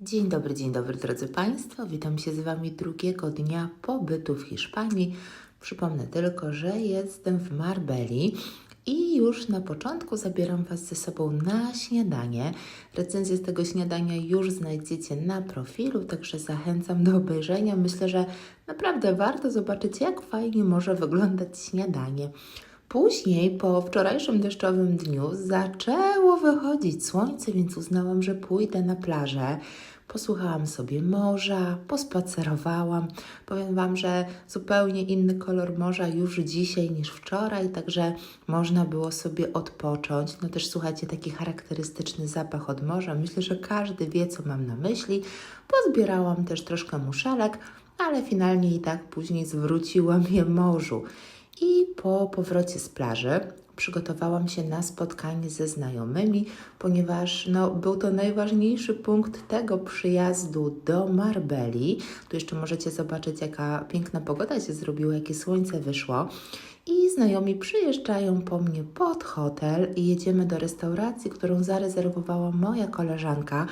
Dzień dobry, dzień dobry drodzy Państwo. Witam się z Wami drugiego dnia pobytu w Hiszpanii. Przypomnę tylko, że jestem w Marbeli i już na początku zabieram Was ze sobą na śniadanie. Recenzję z tego śniadania już znajdziecie na profilu, także zachęcam do obejrzenia. Myślę, że naprawdę warto zobaczyć, jak fajnie może wyglądać śniadanie. Później, po wczorajszym deszczowym dniu, zaczęło wychodzić słońce, więc uznałam, że pójdę na plażę. Posłuchałam sobie morza, pospacerowałam. Powiem Wam, że zupełnie inny kolor morza już dzisiaj niż wczoraj, także można było sobie odpocząć. No też słuchajcie, taki charakterystyczny zapach od morza. Myślę, że każdy wie, co mam na myśli. Pozbierałam też troszkę muszelek, ale finalnie i tak później zwróciłam je morzu. I po powrocie z plaży przygotowałam się na spotkanie ze znajomymi, ponieważ no, był to najważniejszy punkt tego przyjazdu do Marbeli. Tu jeszcze możecie zobaczyć, jaka piękna pogoda się zrobiła, jakie słońce wyszło. I znajomi przyjeżdżają po mnie pod hotel i jedziemy do restauracji, którą zarezerwowała moja koleżanka.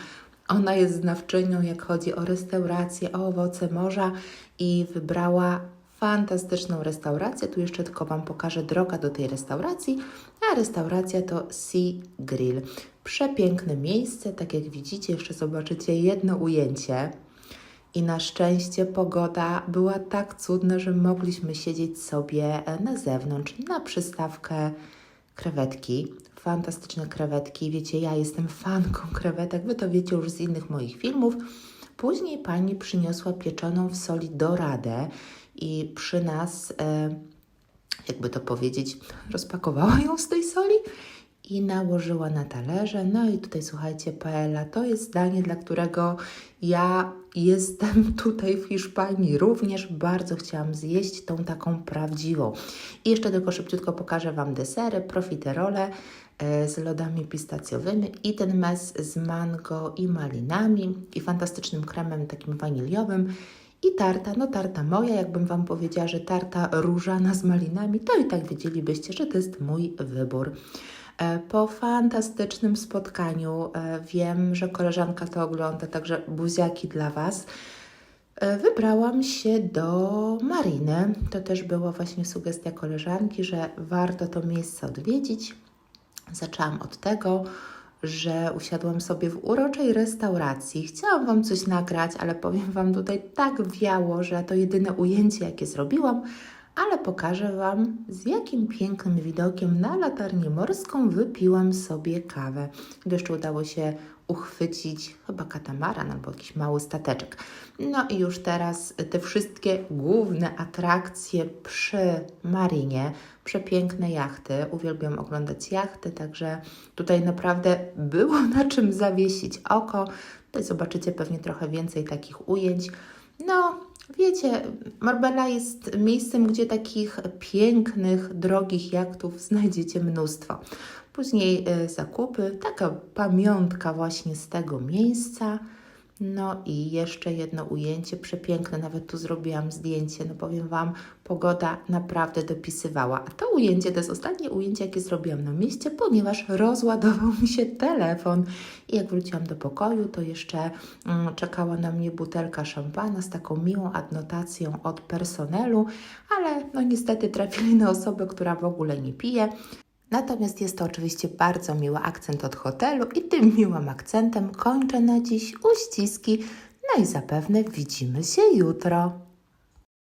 Ona jest znawczynią, jak chodzi o restaurację, o owoce morza i wybrała fantastyczną restaurację. Tu jeszcze tylko Wam pokażę drogę do tej restauracji, a restauracja to Sea Grill. Przepiękne miejsce, tak jak widzicie, jeszcze zobaczycie jedno ujęcie. I na szczęście pogoda była tak cudna, że mogliśmy siedzieć sobie na zewnątrz, na przystawkę krewetki. Fantastyczne krewetki. Wiecie, ja jestem fanką krewetek, Wy to wiecie już z innych moich filmów. Później pani przyniosła pieczoną w soli doradę i przy nas, e, jakby to powiedzieć, rozpakowała ją z tej soli i nałożyła na talerze. No i tutaj słuchajcie, paella to jest danie, dla którego ja jestem tutaj w Hiszpanii. Również bardzo chciałam zjeść tą taką prawdziwą. I jeszcze tylko szybciutko pokażę Wam desery, profiterole e, z lodami pistacjowymi i ten mes z mango i malinami i fantastycznym kremem takim waniliowym. I tarta, no tarta moja, jakbym Wam powiedziała, że tarta różana z malinami, to i tak wiedzielibyście, że to jest mój wybór. E, Po fantastycznym spotkaniu, e, wiem, że koleżanka to ogląda, także buziaki dla Was. E, Wybrałam się do Mariny. To też była właśnie sugestia koleżanki, że warto to miejsce odwiedzić. Zaczęłam od tego, że usiadłam sobie w uroczej restauracji. Chciałam Wam coś nagrać, ale powiem Wam tutaj tak wiało, że to jedyne ujęcie, jakie zrobiłam, ale pokażę Wam, z jakim pięknym widokiem na latarnię morską wypiłam sobie kawę. Jeszcze udało się uchwycić chyba katamaran albo jakiś mały stateczek. No i już teraz te wszystkie główne atrakcje przy marinie, przepiękne jachty. Uwielbiam oglądać jachty, także tutaj naprawdę było na czym zawiesić oko. Tutaj zobaczycie pewnie trochę więcej takich ujęć. No, wiecie, Marbella jest miejscem, gdzie takich pięknych, drogich jachtów znajdziecie mnóstwo. Później y, zakupy, taka pamiątka właśnie z tego miejsca. No i jeszcze jedno ujęcie przepiękne, nawet tu zrobiłam zdjęcie, no powiem Wam, pogoda naprawdę dopisywała. A to ujęcie to jest ostatnie ujęcie, jakie zrobiłam na mieście, ponieważ rozładował mi się telefon. I jak wróciłam do pokoju, to jeszcze mm, czekała na mnie butelka szampana z taką miłą adnotacją od personelu, ale no niestety trafili na osobę, która w ogóle nie pije. Natomiast jest to oczywiście bardzo miły akcent od hotelu i tym miłym akcentem kończę na dziś uściski. No i zapewne widzimy się jutro.